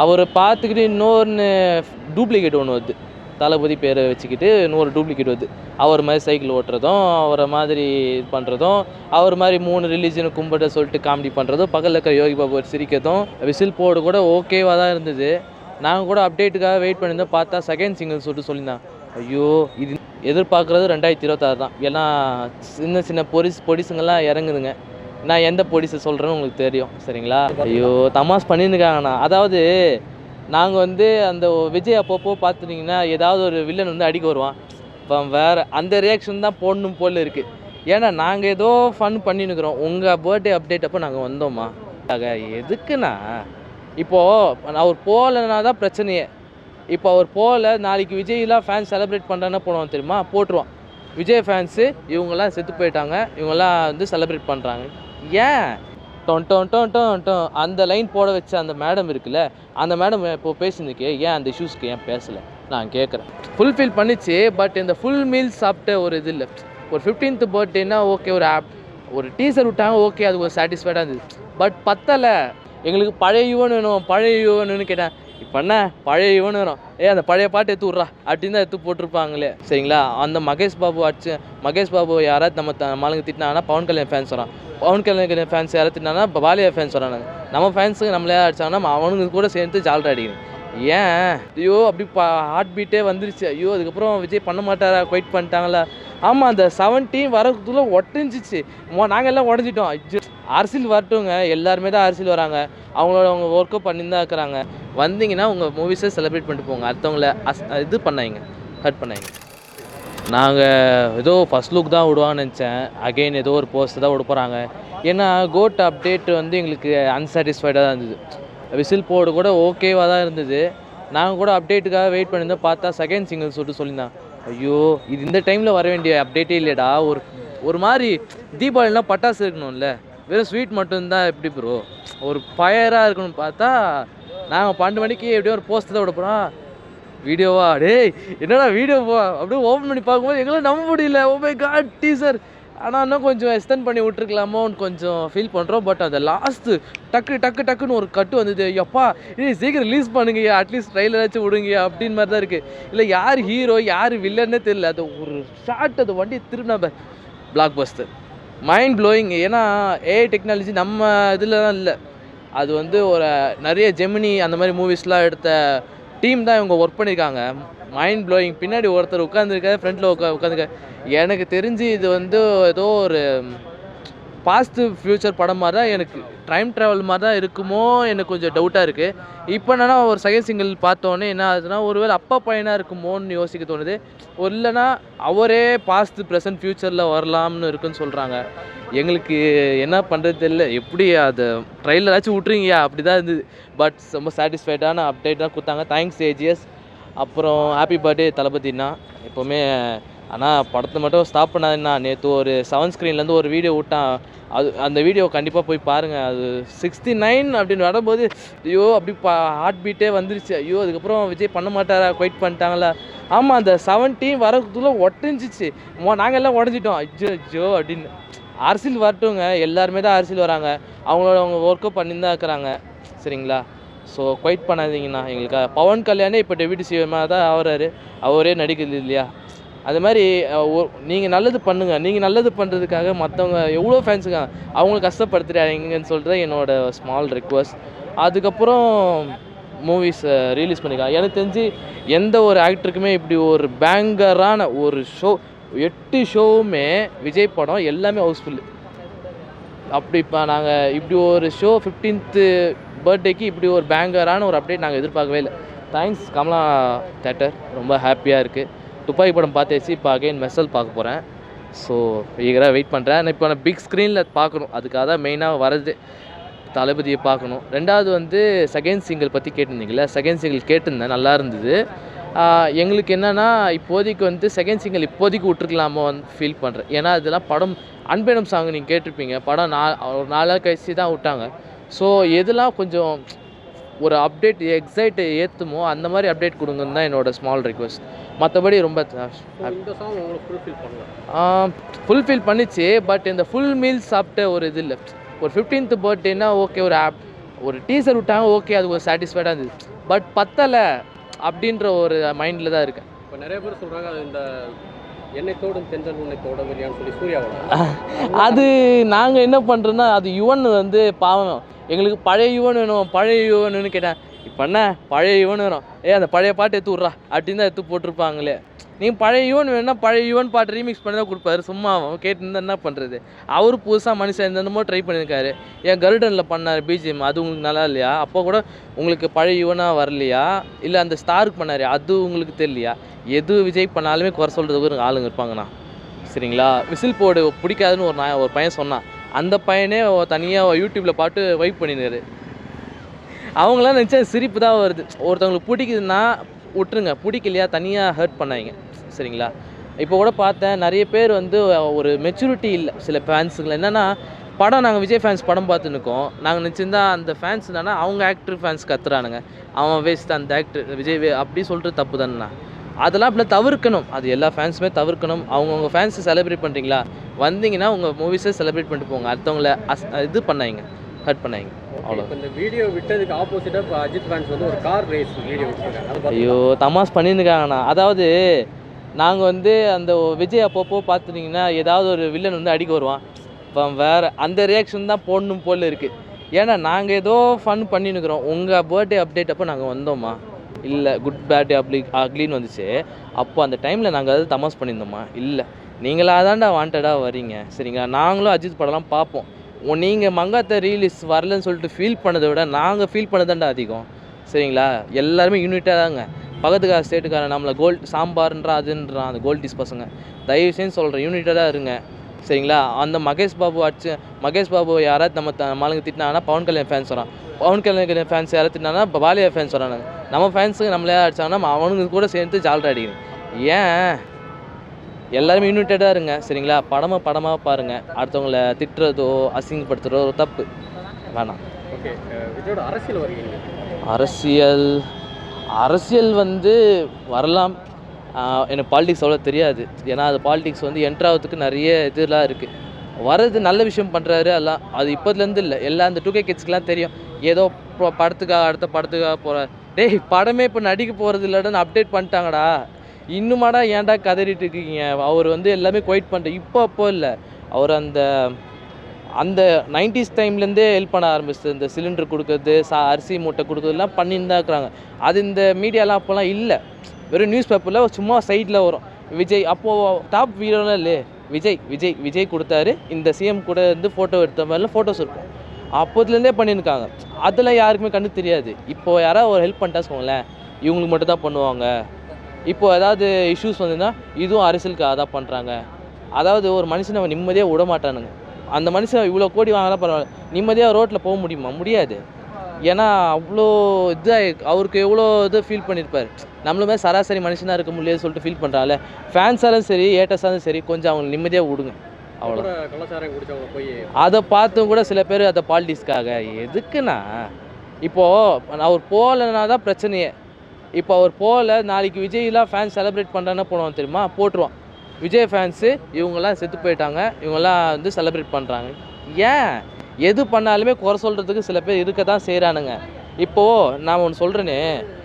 அவரை பார்த்துக்கிட்டு இன்னொன்று டூப்ளிகேட் ஒன்று வருது. தளபதி பேரை வச்சுக்கிட்டு இன்னொரு டூப்ளிகேட் வருது. அவர் மாதிரி சைக்கிள் ஓட்டுறதும் அவரை மாதிரி இது பண்ணுறதும் அவர் மாதிரி மூணு ரிலீஜனை கும்பிட சொல்லிட்டு காமெடி பண்ணுறதும் பகலில் இருக்கிற யோகி பாபு சிரிக்கிறதும் விசில் போட கூட ஓகேவாக தான் இருந்தது. நாங்கள் கூட அப்டேட்டுக்காக வெயிட் பண்ணியிருந்தோம் பார்த்தா செகண்ட் சிங்கிள் சொல்லிட்டு சொல்லியிருந்தான் ஐயோ இது எதிர்பார்க்குறது ரெண்டாயிரத்தி இருபத்தாறு தான். ஏன்னா சின்ன சின்ன பொரிஸ் பொடிசுங்கள்லாம் இறங்குதுங்க. நான் எந்த போலீஸை சொல்கிறேன்னு உங்களுக்கு தெரியும் சரிங்களா? ஐயோ தமாஸ் பண்ணியிருக்காங்கண்ணா அதாவது நாங்கள் வந்து அந்த விஜய் அப்பப்போ பார்த்துட்டிங்கன்னா ஏதாவது ஒரு வில்லன் வந்து அடிக்க வருவான். இப்போ வேறு அந்த ரியாக்ஷன் தான் போடணும் போல் இருக்குது ஏன்னா நாங்கள் ஏதோ ஃபன் பண்ணினுக்கிறோம் உங்கள் பர்த்டே அப்டேட் அப்போ நாங்கள் வந்தோம்மா எதுக்குண்ணா? இப்போது அவர் போகலன்னா தான் பிரச்சனையே. இப்போ அவர் போகல நாளைக்கு விஜய்லாம் ஃபேன்ஸ் செலிப்ரேட் பண்ணுறான்னு போடுவோம் தெரியுமா? போட்டுருவான். விஜய் ஃபேன்ஸு இவங்கெல்லாம் செத்து போயிட்டாங்க. இவங்கெல்லாம் வந்து செலிப்ரேட் பண்ணுறாங்க ஏன் டொன் டொன் டொன் டொன் டொன் அந்த லைன் போட வச்ச அந்த மேடம் இருக்குல்ல அந்த மேடம் இப்போ பேசினதுக்கு ஏன் அந்த இஷ்யூஸ்க்கு ஏன் பேசலை? நான் கேட்குறேன் ஃபுல்ஃபில் பண்ணிச்சு பட் இந்த ஃபுல் மீல் சாப்பிட்ட ஒரு இது இல்லை. ஒரு ஃபிஃப்டீன்த் பர்த்டேனா ஓகே ஒரு ஆப் ஒரு டீசர் விட்டாங்க ஓகே அது ஒரு சாட்டிஸ்ஃபைடாக இருந்தது. பட் பத்தலை. எங்களுக்கு பழைய யுவன் வேணும் பழைய யுவன் வேணும்னு கேட்டேன் இப்போ என்ன? பழைய இவனு வரும் ஏ அந்த பழைய பாட்டு எடுத்து விட்றா. அப்படின்னு தான் எடுத்து போட்டிருப்பாங்களே. சரிங்களா? அந்த மகேஷ் பாபு அடிச்சு மகேஷ் பாபு யாராவது நம்ம த மாலுங்க திட்டினாங்கன்னா பவன் கல்யாண் ஃபேன்ஸ் வரான் பவன் கல்யாண் ஃபேன்ஸ் யாராவது திட்டினாங்கன்னா பாலியா ஃபேன்ஸ் வரானுங்க நம்ம ஃபேன்ஸுக்கு நம்மளே அடிச்சாங்கன்னா அவனுங்க கூட சேர்ந்து ஜால்ரா அடிக்கணும். ஏன்? ஐயோ அப்படி பா ஹார்ட் பீட்டே வந்துருச்சு. ஐயோ அதுக்கப்புறம் விஜய் பண்ண மாட்டாரா? குவைட் பண்ணிட்டாங்களா? ஆமாம் அந்த செவன்டீன் வரதுக்குள்ள ஒட்டிஞ்சிச்சு நாங்கள் எல்லாம் உடஞ்சிட்டோம். அரசியல் வரட்டுங்க. எல்லாருமே தான் அரசியல் வராங்க. அவங்களோட அவங்க ஒர்க்கும் பண்ணியிருந்தா தான் இருக்கிறாங்க வந்தீங்கன்னா உங்கள் மூவிஸை செலிப்ரேட் பண்ணிட்டு போங்க. அடுத்தவங்கள அஸ் இது பண்ணாங்க ஹர்ட் பண்ணாங்க நாங்கள் ஏதோ ஃபஸ்ட் லுக் தான் விடுவான்னு நினச்சேன். அகைன் ஏதோ ஒரு போஸ்ட் தான் விட போகிறாங்க ஏன்னா கோட் அப்டேட் வந்து எங்களுக்கு அன்சாட்டிஸ்ஃபைடாக தான் இருந்தது. விசில் போர்டு கூட ஓகேவாக தான் இருந்தது. நாங்கள் கூட அப்டேட்டுக்காக வெயிட் பண்ணியிருந்தோம். பார்த்தா செகண்ட் சிங்கிள் சொல்லிட்டு சொல்லியிருந்தான். ஐயோ இது இந்த டைமில் வர வேண்டிய அப்டேட்டே இல்லைடா ஒரு ஒரு மாதிரி தீபாவளினா பட்டாசு இருக்கணும்ல. வெறும் ஸ்வீட் மட்டும்தான் எப்படி ப்ரோ ஒரு ஃபயராக இருக்கணும்னு பார்த்தா நாங்கள் பன்னெண்டு மணிக்கு எப்படியோ ஒரு போஸ்ட் தான் விட போகிறோம் வீடியோவா? டேய் என்னடா வீடியோ போ அப்படியே ஓப்பன் பண்ணி பார்க்கும்போது எங்களால் நம்ப முடியல. ஓ காட் டீசர் ஆனால் இன்னும் கொஞ்சம் எக்ஸ்டெண்ட் பண்ணி விட்டுருக்கலாமோன்னு கொஞ்சம் ஃபீல் பண்ணுறோம் பட் அந்த லாஸ்ட்டு டக்கு டக்கு டக்குன்னு ஒரு கட்டு வந்தது. எப்பா இது சீக்கிரம் ரிலீஸ் பண்ணுங்கய்யா. அட்லீஸ்ட் ட்ரைலராச்சும் விடுங்க அப்படின்னு மாதிரி தான் இருக்குது இல்லை யார் ஹீரோ யார் வில்லன்னே தெரியல. அது ஒரு ஷார்ட் அது வண்டியை திரும்ப பிளாக் பஸ்டர் மைண்ட் ப்ளோயிங் ஏன்னா ஏஐ டெக்னாலஜி நம்ம இதில் தான் இல்லை. அது வந்து ஒரு நிறைய ஜெமினி அந்த மாதிரி மூவிஸ்லாம் எடுத்த டீம் தான் இவங்க ஒர்க் பண்ணியிருக்காங்க மைண்ட் ப்ளோயிங் பின்னாடி ஒருத்தர் உட்காந்துருக்காரு ஃப்ரண்ட்டில் உட்கா உட்காந்துருக்காரு எனக்கு தெரிஞ்சு இது வந்து ஏதோ ஒரு பாஸ்ட் ஃப்யூச்சர் படம் மாதிரி தான் எனக்கு டைம் ட்ராவல் மாதிரி தான் இருக்குமோ எனக்கு கொஞ்சம் டவுட்டாக இருக்குது இப்போ என்னன்னா ஒரு செகண்ட் சிங்கிள் பார்த்தோன்னே என்ன ஆகுதுன்னா ஒருவேளை அப்பா பையனாக இருக்குமோன்னு யோசிக்க தோணுது. ஒரு இல்லைன்னா அவரே பாஸ்ட் ப்ரெசன்ட் ஃப்யூச்சரில் வரலாம்னு இருக்குன்னு சொல்கிறாங்க எங்களுக்கு என்ன பண்ணுறது தெரியல. எப்படி அதை ட்ரெயிலராச்சும் விட்ருங்கய்யா அப்படி தான் இருந்தது. பட் ரொம்ப சாட்டிஸ்ஃபைடான அப்டேட் தான் கொடுத்தாங்க. தேங்க்ஸ் ஏஜிஎஸ் அப்புறம் ஹாப்பி பர்த்டே தளபதினா எப்போவுமே ஆனால் படத்தை மட்டும் ஸ்டாப் பண்ணாதுண்ணா நேற்று ஒரு செவன் ஸ்க்ரீன்லேருந்து ஒரு வீடியோ விட்டான். அது அந்த வீடியோ கண்டிப்பாக போய் பாருங்கள் அது சிக்ஸ்டி நைன் அப்படின்னு வரும்போது ஐயோ அப்படி பா ஹார்ட் பீட்டே வந்துருச்சு. ஐயோ அதுக்கப்புறம் விஜய் பண்ண மாட்டாரா? குவைட் பண்ணிட்டாங்களா? ஆமாம் அந்த செவன்டீன் வரதுக்குள்ள ஒட்டிஞ்சிச்சு. நாங்கள் எல்லாம் உடஞ்சிட்டோம் ஐயோ ஐயோ அப்படின்னு. அரசியல் வரட்டுங்க. எல்லாருமே தான் அரசியல் வராங்க. அவங்களோட அவங்க ஒர்க்கை பண்ணி தான் இருக்கிறாங்க. சரிங்களா? ஸோ குவைட் பண்ணாதீங்கண்ணா. எங்களுக்கு பவன் கல்யாணே இப்போ டெபியூட்டி சிஎம்மாக தான் ஆகிறாரு. அவரே நடிக்கிறது இல்லையா? அது மாதிரி நீங்கள் நல்லது பண்ணுங்கள் நீங்கள் நல்லது பண்ணுறதுக்காக மற்றவங்க எவ்வளோ ஃபேன்ஸுங்க அவங்களை கஷ்டப்படுத்துறாங்கன்னு சொல்கிறது என்னோடய என்னோட ஸ்மால் ரிக்வஸ்ட் அதுக்கப்புறம் மூவிஸ் ரிலீஸ் பண்ணிக்கலாம். எனக்கு தெரிஞ்சு எந்த ஒரு ஆக்டருக்குமே இப்படி ஒரு பேங்கரான ஒரு ஷோ எட்டு ஷோவுமே விஜய் படம் எல்லாமே ஹவுஸ்ஃபுல்லு அப்படி இப்போ நாங்கள் இப்படி ஒரு ஷோ ஃபிஃப்டீன்த்து பர்த்டேக்கு இப்படி ஒரு பேங்கரான ஒரு அப்டேட் நாங்கள் எதிர்பார்க்கவே இல்லை. தேங்க்ஸ் கமலா தேட்டர் ரொம்ப ஹாப்பியாக இருக்குது துப்பாக்கி படம் பார்த்தாச்சு இப்போ அகைன் மெசல் பார்க்க போகிறேன் ஸோ ஈகராக வெயிட் பண்ணுறேன் இப்போ நான் பிக் ஸ்க்ரீனில் பார்க்கணும். அதுக்காக தான் மெயினாக வரது தளபதியை பார்க்கணும். ரெண்டாவது வந்து செகண்ட் சிங்கிள் பற்றி கேட்டிருந்தீங்களே செகண்ட் சிங்கிள் கேட்டிருந்தேன் நல்லா இருந்தது. எங்களுக்கு என்னென்னா இப்போதைக்கு வந்து செகண்ட் சிங்கிள் இப்போதைக்கு விட்ருக்கலாமோ ஃபீல் பண்ணுறேன் ஏன்னா இதெல்லாம் படம் அன்பேனம் சாங் நீங்கள் கேட்டிருப்பீங்க. படம் நா ஒரு நாளாக கழிச்சு தான் விட்டாங்க. ஸோ எதெல்லாம் கொஞ்சம் ஒரு அப்டேட் எக்ஸைட் ஏற்றுமோ அந்த மாதிரி அப்டேட் கொடுங்கன்னு தான் என்னோட ஸ்மால் ரிக்வெஸ்ட் மற்றபடி ரொம்ப ஃபுல்ஃபில் பண்ணிச்சு பட் இந்த ஃபுல் மீல் சாப்பிட்ட ஒரு இது இல்லை. ஒரு ஃபிஃப்டீன்த் பர்த்டேனா ஓகே ஒரு ஆப் ஒரு டீசர் விட்டாங்க ஓகே அது ஒரு சாட்டிஸ்ஃபைடாக இருந்தது. பட் பத்தலை அப்படின்ற ஒரு மைண்டில் தான் இருக்கேன். இப்போ நிறைய பேர் சொல்கிறாங்க அது இந்த என்னை தோடும் சொல்லி அது நாங்கள் என்ன பண்ணுறோன்னா அது யுவன் வந்து பாவம். எங்களுக்கு பழைய யுவன் வேணும் பழைய யுவன் வேணும்னு கேட்டேன் இப்போ என்ன? பழைய யுவன் வரும். ஏ அந்த பழைய பாட்டு எடுத்து விட்றா. அப்படின்னு தான் எடுத்து போட்டிருப்பாங்களே. நீங்கள் பழைய யுவன் வேணும்னா பழைய யுவன் பாட்டு ரீமிக்ஸ் பண்ணி தான் கொடுப்பாரு. சும்மா அவன் கேட்டுருந்தா என்ன பண்ணுறது அவர் புதுசாக மனுஷன் என்னென்னமோ ட்ரை பண்ணியிருக்காரு ஏன் கருடனில் பண்ணார் பிஜிஎம் அது உங்களுக்கு நல்லா இல்லையா? அப்போ கூட உங்களுக்கு பழைய யுவனாக வரலையா? இல்லை அந்த ஸ்டாருக்கு பண்ணார்? அது உங்களுக்கு தெரியலையா? எது விஜய் பண்ணாலுமே குறை சொல்கிறதுக்கு ஆளுங்க இருப்பாங்கண்ணா. சரிங்களா? விசில் போடு பிடிக்காதுன்னு ஒரு நான் ஒரு பையன் சொன்னான். அந்த பையனே தனியாக யூடியூப்பில் பாட்டு வைப் பண்ணினாரு அவங்களாம் நினச்சா சிரிப்பு தான் வருது. ஒருத்தவங்களுக்கு பிடிக்குதுன்னா விட்டுருங்க. பிடிக்கலையா தனியாக ஹர்ட் பண்ணாங்க சரிங்களா? இப்போ கூட பார்த்தேன் நிறைய பேர் வந்து ஒரு மெச்சூரிட்டி இல்லை. சில ஃபேன்ஸுங்களை என்னென்னா படம் நாங்கள் விஜய் ஃபேன்ஸ் படம் பார்த்து நிற்கோம் நாங்கள் நினச்சிருந்தா அந்த ஃபேன்ஸ் தானே அவங்க ஆக்டர் ஃபேன்ஸ் கத்துறானுங்க. அவன் வேஸ்ட் அந்த ஆக்டர் விஜய் வே அப்படி சொல்கிறது தப்பு தானேண்ணா? அதெல்லாம் அப்படிலாம் தவிர்க்கணும். அது எல்லா ஃபேன்ஸுமே தவிர்க்கணும். அவங்கவுங்க ஃபேன்ஸை செலிப்ரேட் பண்ணுறீங்களா வந்தீங்கன்னா உங்கள் மூவிஸை செலிப்ரேட் பண்ணிட்டு போங்க. அடுத்தவங்கள அஸ் இது பண்ணாங்க ஹர்ட் பண்ணாங்க அவ்வளோ இந்த வீடியோ விட்டதுக்கு ஆப்போசிட்டாக இப்போ அஜித் ஃபேன்ஸ் வந்து ஒரு கார் ரேஸ் வீடியோ விட்டுருக்காங்க. ஐயோ தமாஸ் பண்ணியிருக்காங்கண்ணா அதாவது நாங்கள் வந்து அந்த விஜய் அப்பப்போ பார்த்துட்டிங்கன்னா ஏதாவது ஒரு வில்லன் வந்து அடிக்க வருவான். இப்போ வேறு அந்த ரியாக்ஷன் தான் போடணும் போல் இருக்குது ஏன்னா நாங்கள் ஏதோ ஃபன் பண்ணின்னுக்குறோம். உங்கள் பர்த்டே அப்டேட் அப்போ நாங்கள் வந்தோமா? இல்லை குட் பேட் அப்ளி அக்லின்னு வந்துச்சு. அப்போ அந்த டைமில் நாங்கள் அது தமாஸ் பண்ணியிருந்தோமா? இல்லை. நீங்களாக தான்டா வாண்டடாக வரீங்க. சரிங்களா? நாங்களும் அஜித் படம்லாம் பார்ப்போம். நீங்கள் மங்காத்த ரீலீஸ் வரலன்னு சொல்லிட்டு ஃபீல் பண்ணதை விட நாங்கள் ஃபீல் பண்ணதாண்டா அதிகம். சரிங்களா? எல்லாருமே யூனிட்டாக தாங்க. பக்கத்துக்கார ஸ்டேட்டுக்காரன் நம்மளை கோல்ட் சாம்பார்ன்றா அதுன்றான் அந்த கோல்டிஸ் பசங்க. தயவு செஞ்சு சொல்கிறேன் யூனிட்டாக இருங்க. சரிங்களா? அந்த மகேஷ் பாபு அடிச்சு மகேஷ் பாபு யாராவது நம்ம த மாலுங்க திட்டினாங்கன்னா பவன் கல்யாண் ஃபேன்ஸ் வரான். பவன் கல்யாண் ஃபேன்ஸ் யாராவது திட்டினாங்கன்னா இப்போ பாலியா ஃபேன்ஸ் வரானுங்க. நம்ம ஃபேன்ஸுக்கு நம்மளே அடிச்சாங்கன்னா அவனுங்க கூட சேர்ந்து ஜால்ரா அடிக்கணும். ஏன்? எல்லாருமே யூனிட்டடாக இருங்க சரிங்களா? படமாக படமாக பாருங்கள் அடுத்தவங்கள திட்டுறதோ அசிங்கப்படுத்துறதோ தப்பு. வேணாம். ஓகே அரசியல் அரசியல் அரசியல் வந்து வரலாம். எனக்கு பாலிடிக்ஸ் அவ்வளோ தெரியாது. ஏன்னா அது பாலிடிக்ஸ் வந்து என்ட்ராகிறதுக்கு நிறைய இதெல்லாம் இருக்குது வர்றது நல்ல விஷயம் பண்ணுறாரு அதெல்லாம் அது இப்போதுலேருந்து இல்லை. எல்லா அந்த டூ கே கிட்ஸ்க்கெலாம் தெரியும். ஏதோ படத்துக்காக அடுத்த படத்துக்காக போகிற டேய் படமே இப்போ நடிக்க போகிறது இல்லைன்னு அப்டேட் பண்ணிட்டாங்கடா. இன்னுமாடா ஏன்டா கதறிட்டு இருக்கீங்க? அவர் வந்து எல்லாமே குவைட் பண்ணிட்டு இப்போ அப்போ இல்லை. அவர் அந்த அந்த நைன்டிஸ் டைம்லேருந்தே ஹெல்ப் பண்ண ஆரம்பிச்சது இந்த சிலிண்டர் கொடுக்குறது சா அரிசி மூட்டை கொடுக்கறதுலாம் பண்ணின்னு தான் இருக்கிறாங்க. அது இந்த மீடியாலாம் அப்போல்லாம் இல்லை. வெறும் நியூஸ் பேப்பரில் சும்மா சைடில் வரும். விஜய் அப்போது டாப் வீரோலாம் இல்லையே. விஜய் விஜய் விஜய் கொடுத்தாரு. இந்த சிஎம் கூட இருந்து ஃபோட்டோ எடுத்த மாதிரிலாம் ஃபோட்டோஸ் இருக்கும். அப்போதுலேருந்தே பண்ணியிருக்காங்க. அதில் யாருக்குமே கண்ணு தெரியாது. இப்போ யாராவது ஒரு ஹெல்ப் பண்ணிட்டா சொல்லலை இவங்களுக்கு மட்டும் தான் பண்ணுவாங்க. இப்போ ஏதாவது இஷ்யூஸ் வந்துன்னா இதுவும் அரசியலுக்காக தான் பண்ணுறாங்க அதாவது ஒரு மனுஷனை அவன் நிம்மதியாக விட மாட்டானுங்க. அந்த மனுஷன் இவ்வளோ கோடி வாங்கினா பரவாயில்ல. நிம்மதியாக ரோட்டில் போக முடியுமா? முடியாது. ஏன்னா அவ்வளோ இதாக அவருக்கு எவ்வளோ இது ஃபீல் பண்ணியிருப்பார். நம்மளுமே சராசரி மனுஷனாக இருக்க முடியாது சொல்லிட்டு ஃபீல் பண்ணுறாங்கல்ல ஃபேன்ஸாலும் சரி ஏட்டர்ஸாலும் சரி கொஞ்சம் அவங்க நிம்மதியாக விடுங்க. அவ்வளோ அதை பார்த்தும் கூட சில பேர் அதை பாலிட்டிக்ஸ்க்காக எதுக்குண்ணா இப்போது அவர் போகலன்னா தான் பிரச்சனையே. இப்போ அவர் போகல நாளைக்கு விஜய்லாம் ஃபேன்ஸ் செலிப்ரேட் பண்ணுறான்னா போனோம் தெரியுமா? போட்டுருவான். விஜய் ஃபேன்ஸு இவங்கெல்லாம் செத்து போயிட்டாங்க. இவங்கெல்லாம் வந்து செலிப்ரேட் பண்ணுறாங்க ஏன்? எது பண்ணாலுமே குறை சொல்கிறதுக்கு சில பேர் இருக்க தான் செய்கிறானுங்க இப்போது நான் ஒன்று சொல்கிறேனே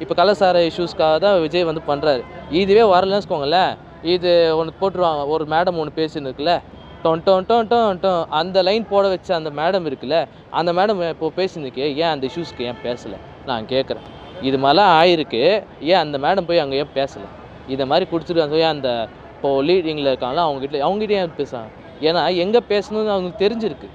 இப்போ கலாச்சார இஷ்யூஸ்க்காக தான் விஜய் வந்து பண்ணுறாரு இதுவே வரலன்னு வச்சுக்கோங்களேன் இது ஒன்று போட்டுருவாங்க. ஒரு மேடம் ஒன்று பேசின்னு டொன் டொன் டொன் டொன் டொன் அந்த லைன் போட வச்ச அந்த மேடம் இருக்குல்ல அந்த மேடம் இப்போ பேசினுக்கே ஏன் அந்த இஷ்யூஸ்க்கு ஏன் பேசலை? நான் கேட்குறேன் இது மாதிரிலாம் ஆயிருக்கு. ஏன் அந்த மேடம் போய் அங்கே ஏன் பேசலை? இதை மாதிரி குடிச்சிருக்காங்க ஏன் அந்த இப்போ லீடிங்கில் இருக்காங்களா அவங்ககிட்ட அவங்ககிட்ட ஏன் பேசுகிறாங்க ஏன்னா எங்கே பேசணும்னு அவங்களுக்கு தெரிஞ்சிருக்கு.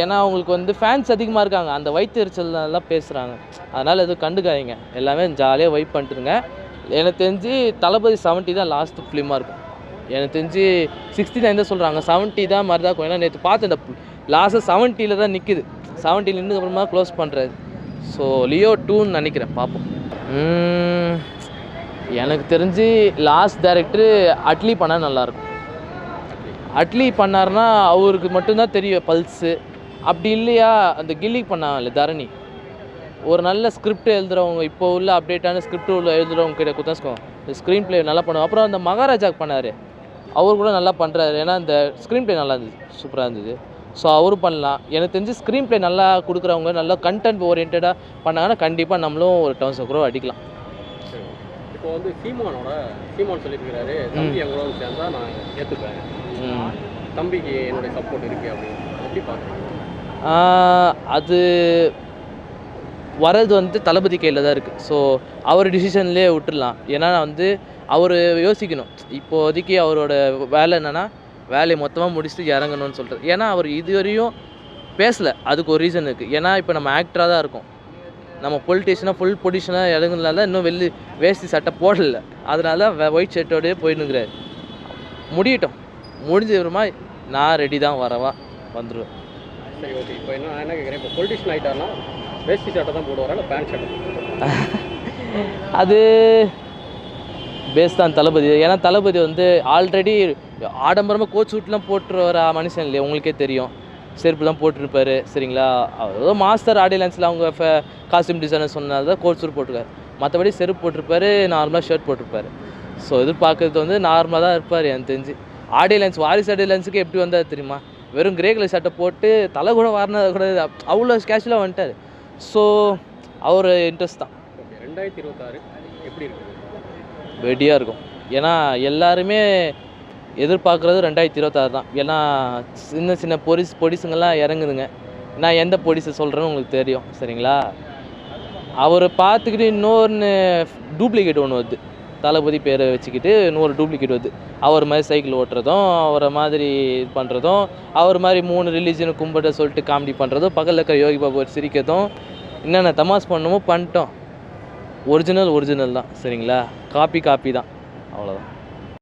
ஏன்னா அவங்களுக்கு வந்து ஃபேன்ஸ் அதிகமாக இருக்காங்க. அந்த வயிற்றுச்சல்லாம் பேசுகிறாங்க அதனால் எதுவும் கண்டுக்காதீங்க. எல்லாமே ஜாலியாக வைப் பண்ணிட்டுருங்க. எனக்கு தெரிஞ்சு தளபதி செவன்ட்டி தான் லாஸ்ட்டு ஃபிலிமாக இருக்கும். எனக்கு தெரிஞ்சு சிக்ஸ்டி நைன் தான் சொல்கிறாங்க செவன்ட்டி தான் மாதிரி தான் இருக்கும் ஏன்னா நேற்று பார்த்து இந்த லாஸ்ட்டு செவன்ட்டியில் தான் நிற்குது செவன்ட்டி நின்று அப்புறமா க்ளோஸ் பண்ணுறது ஸோ லியோ டூன்னு நினைக்கிறேன் பார்ப்போம். எனக்கு தெரிஞ்சு லாஸ்ட் டேரக்டரு அட்லி பண்ணால் நல்லாயிருக்கும். அட்லி பண்ணாருன்னா அவருக்கு மட்டும்தான் தெரியும் பல்ஸு அப்படி இல்லையா அந்த கில்லி பண்ணாங்கல்ல தரணி. ஒரு நல்ல ஸ்கிரிப்ட் எழுதுறவங்க இப்போ உள்ள அப்டேட்டான ஸ்கிரிப்ட் உள்ள எழுதுறவங்க கிட்ட கொடுத்தாச்சுக்கோ இந்த ஸ்க்ரீன் ப்ளே நல்லா பண்ணுவோம் அப்புறம் அந்த மகாராஜாக்கு பண்ணார். அவர் கூட நல்லா பண்ணுறாரு ஏன்னா அந்த ஸ்க்ரீன் ப்ளே நல்லா இருந்தது. சூப்பராக இருந்தது. ஸோ அவரும் பண்ணலாம். எனக்கு தெரிஞ்சு ஸ்க்ரீன் ப்ளே நல்லா கொடுக்குறவங்க நல்லா கண்டென்ட் ஓரியன்டாக பண்ணாங்கன்னா கண்டிப்பாக நம்மளும் ஒரு டவுன்ஸ் கூட அடிக்கலாம். இப்போ வந்து சீமானோட சீமான் சொல்லியிருக்கிறாரு தம்பி எங்களோட சேர்ந்தா நான் ஏற்றுப்பேன். தம்பிக்கு என்னுடைய சப்போர்ட் இருக்கு அப்படின்னு. அதை எப்படி பார்க்குறீங்க? ஆஹ் அது வர்றது வந்து தளபதி கையில் தான் இருக்குது ஸோ அவர் டிசிஷன்லேயே விட்டுடலாம். ஏன்னா வந்து அவர் யோசிக்கணும். இப்போதைக்கு அவரோட வேலை என்னென்னா வேலையை மொத்தமாக முடிச்சுட்டு இறங்கணும்னு சொல்கிறது ஏன்னா அவர் இதுவரையும் பேசலை. அதுக்கு ஒரு ரீசன் இருக்குது ஏன்னா இப்போ நம்ம ஆக்டராக தான் இருக்கோம். நம்ம பொலிட்டிஷனாக ஃபுல் பொலிட்டிஷனாக இறங்குனால இன்னும் வெள்ளி வேஷ்டி சட்டை போடல. அதனால ஒயிட் ஷர்ட்டோடயே போயின்னுக்கிறாரு முடியட்டும். முடிஞ்ச அப்புறமா நான் ரெடி தான். வரவா வந்துடுவேன் சரி ஓகே இப்போ என்ன என்ன கேட்குறேன் இப்போ பொலிட்டிஷன் ஆகிட்டாருன்னா வேஷ்டி சட்டை தான் போடுவாரா இல்லை பேண்ட் ஷர்ட் அது பேஸ் தான் தளபதி. ஏன்னா தளபதி வந்து ஆல்ரெடி ஆடம்பரமாக கோச் சூட்லாம் போட்டு வர மனுஷன் இல்லையா? உங்களுக்கே தெரியும். செருப்பு தான் போட்டிருப்பாரு. சரிங்களா? ஏதோ மாஸ்டர் ஆடியன்ஸில் அவங்க காஸ்டியூம் டிசைனர் சொன்னது தான் கோச் சூட் போட்டிருக்காரு. மற்றபடி செருப்பு போட்டிருப்பாரு நார்மலாக ஷர்ட் போட்டிருப்பாரு. ஸோ எதிர்பார்க்கறது வந்து நார்மலாக தான் இருப்பார் எனக்கு தெரிஞ்சு. ஆடியன்ஸ் வாரிசு ஆடியன்ஸுக்கு எப்படி வந்தார் தெரியுமா? வெறும் கிரே கலர் சட்டை போட்டு தலை கூட வரனது கூட அவ்வளோ கேஷுவலாக வந்துட்டார். ஸோ அவர் இன்ட்ரெஸ்ட் தான். ரெண்டாயிரத்தி இருபத்தாறு எப்படி இருக்குது வெடியாக இருக்கும். ஏன்னா எல்லாருமே எதிர்பார்க்குறது ரெண்டாயிரத்தி இருபத்தாறு தான். ஏன்னா சின்ன சின்ன பொடிஸ் பொடிசுங்கெல்லாம் இறங்குதுங்க. நான் எந்த பொடிசை சொல்கிறேன்னு உங்களுக்கு தெரியும் சரிங்களா? அவரை பார்த்துக்கிட்டு இன்னொன்று டூப்ளிகேட் ஒன்று வருது. தளபதி பேரை வச்சுக்கிட்டு இன்னொரு டூப்ளிகேட் வருது. அவர் மாதிரி சைக்கிள் ஓட்டுறதும் அவரை மாதிரி இது பண்ணுறதும் அவர் மாதிரி மூணு ரிலீஜனை கும்பிட சொல்லிட்டு காமெடி பண்ணுறதும் பக்கத்தில் இருக்கிற யோகி பாபு ஒரு சிரிக்கிறதும் என்னென்ன தமாஸ் பண்ணணுமோ பண்ணிட்டோம். ஒரிஜினல் ஒரிஜினல் தான் சரிங்களா? காப்பி காப்பி தான். அவ்வளோதான்